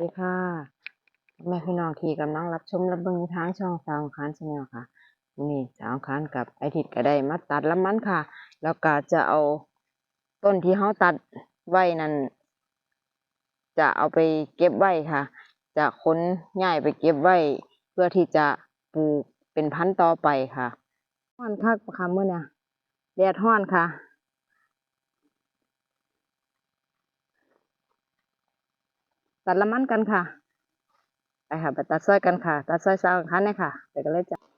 ดีค่ะแม่พี่น้องที่กำลังรับชมรับเบิ่งทางช่องสาวคานชาแนลค่ะนี่สาวคานกับไอทิดก็ได้มาตัดละมันค่ะ แล้วก็จะเอาต้นที่เขาตัดไว้นั่นจะเอาไปเก็บไว้ค่ะ จะค้นย้ายไปเก็บไว้ เพื่อที่จะปลูกเป็นพันธุ์ต่อไปค่ะห้อนคักค่ะเมื่อเนี่ยแดดห้อนค่ะ ตัดละมันกันค่ะ ไปค่ะ ไปตัดซอยกันค่ะ ตัดซอยสาวกันเลยค่ะ ไปกันเลยจ้ะ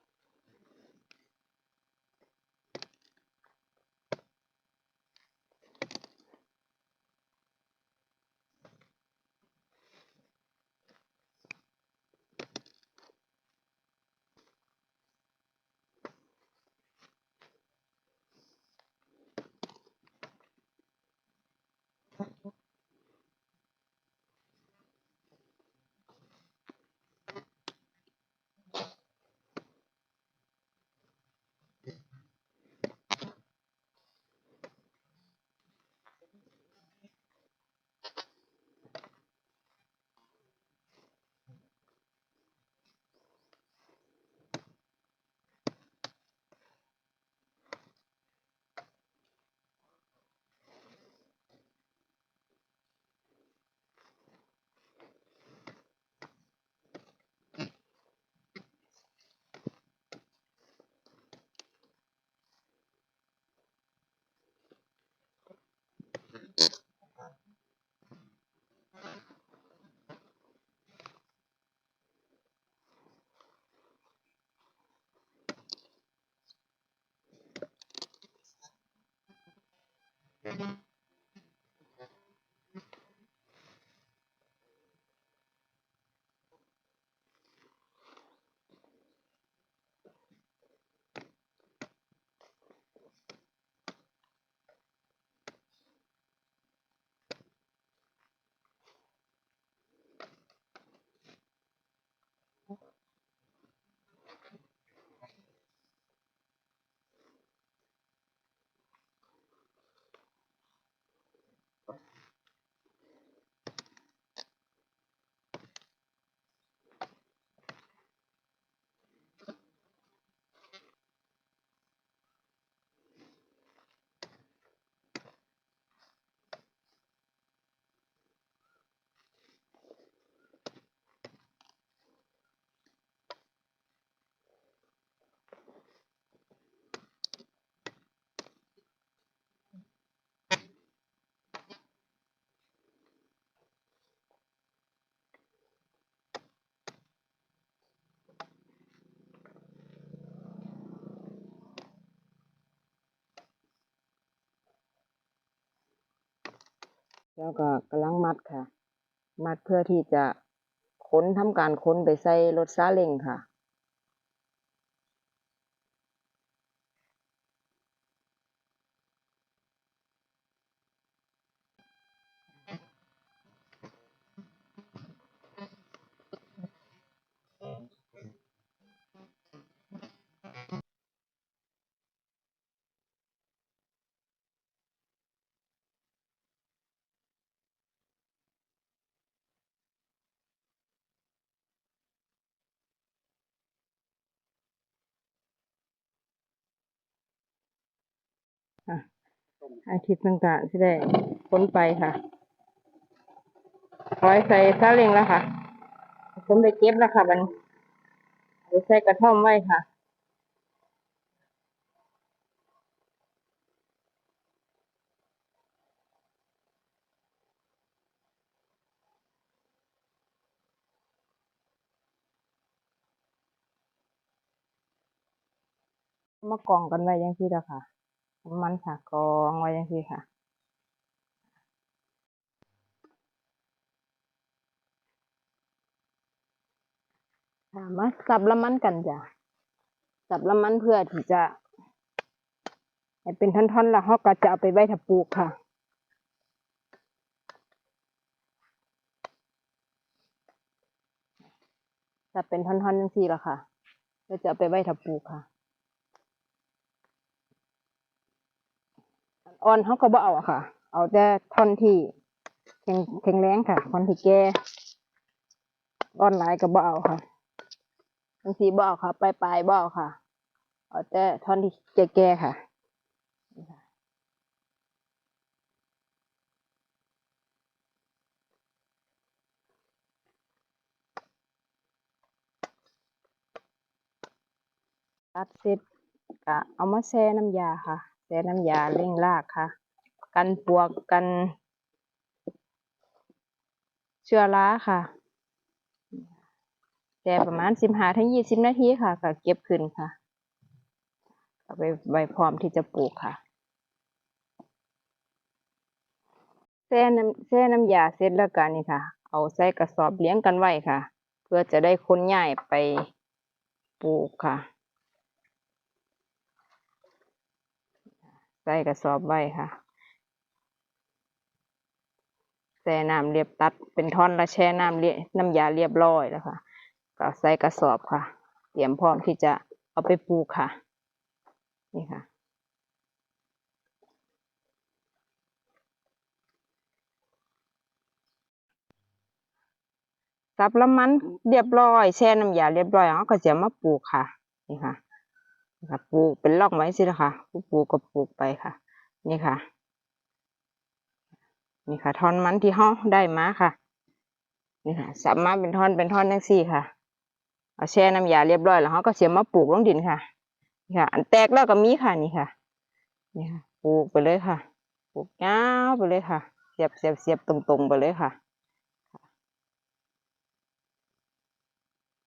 Mm-hmm. แล้วก็กำลังมัดค่ะ มัดเพื่อที่จะค้นทำการค้นไปใส่รถซาเล้งค่ะ อะอาทิตย์หนึงก็สิได้ค้นไปค่ะร้อยใส่ซาเล้งแล้วค่ะ ผมได้เก็บแล้วค่ะมันเอาใส่กระท่อมไว้ค่ะมากองกันไว้ยังที่ละค่ะ น้ำมันค่ะกองไว้ยังที่ค่ะมาสับละมันกันจ้ะสับละมันเพื่อที่จะให้เป็นท่อนๆแล้วเขาก็จะเอาไปไว้ถ้าปลูกค่ะสับเป็นท่อนๆจังซี่ละค่ะแล้วจะเอาไปไว้ถ้าปลูกค่ะ อ่อนเขาก็บ่เอาอะค่ะ เอาแต่ท่อนที่แข็งแข็งแรงค่ะท่อนที่แก่ตอนหลายก็บ่เอาค่ะบางทีบ่เอาค่ะ ปลายปลายบ่เอาค่ะ เอาแต่ท่อนที่แก่ๆค่ะตัดเสร็จก็เอามาแช่น้ำยาค่ะ แช่น้ำยาเร่งรากค่ะ กันปวกกัน เชื้อราค่ะแช่ประมาณสิบห้าถึงยี่สิบนาทีค่ะก็เก็บขึ้นค่ะเอาไปไว้พร้อมที่จะปลูกค่ะแช่น้ำแช่น้ำยาเสร็จแล้วกันนี่ค่ะ เอาใส่กระสอบเลี้ยงกันไว้ค่ะ เพื่อจะได้คนย้ายไปปลูกค่ะ ใส่กระสอบไว้ค่ะแช่น้ำเรียบตัดเป็นท่อนแล้วแช่น้ำเรียน้ำยาเรียบร้อยแล้วค่ะ ก็ใส่กระสอบค่ะ เตรียมพร้อมที่จะเอาไปปลูกค่ะ นี่ค่ะ สับละมันเรียบร้อย แช่น้ำยาเรียบร้อยเราก็จะมาปลูกค่ะ นี่ค่ะ นี่ค่ะปลูกเป็นร่องไว้สิละค่ะผู้ปลูกก็ปลูกไปค่ะ นี่ค่ะ นี่ค่ะท่อนมันที่ห้องได้มาค่ะ นี่ค่ะสับมาเป็นท่อนเป็นท่อนทั้งสี่ค่ะเอาแช่น้ำยาเรียบร้อยแล้วเขาก็เสียมาปลูกลงดินค่ะนี่ค่ะ อันแตกแล้วก็มีค่ะนี่ค่ะ นี่ค่ะปลูกไปเลยค่ะ ปลูกยาวไปเลยค่ะ เสียบเสียบเสียบตรงๆไปเลยค่ะ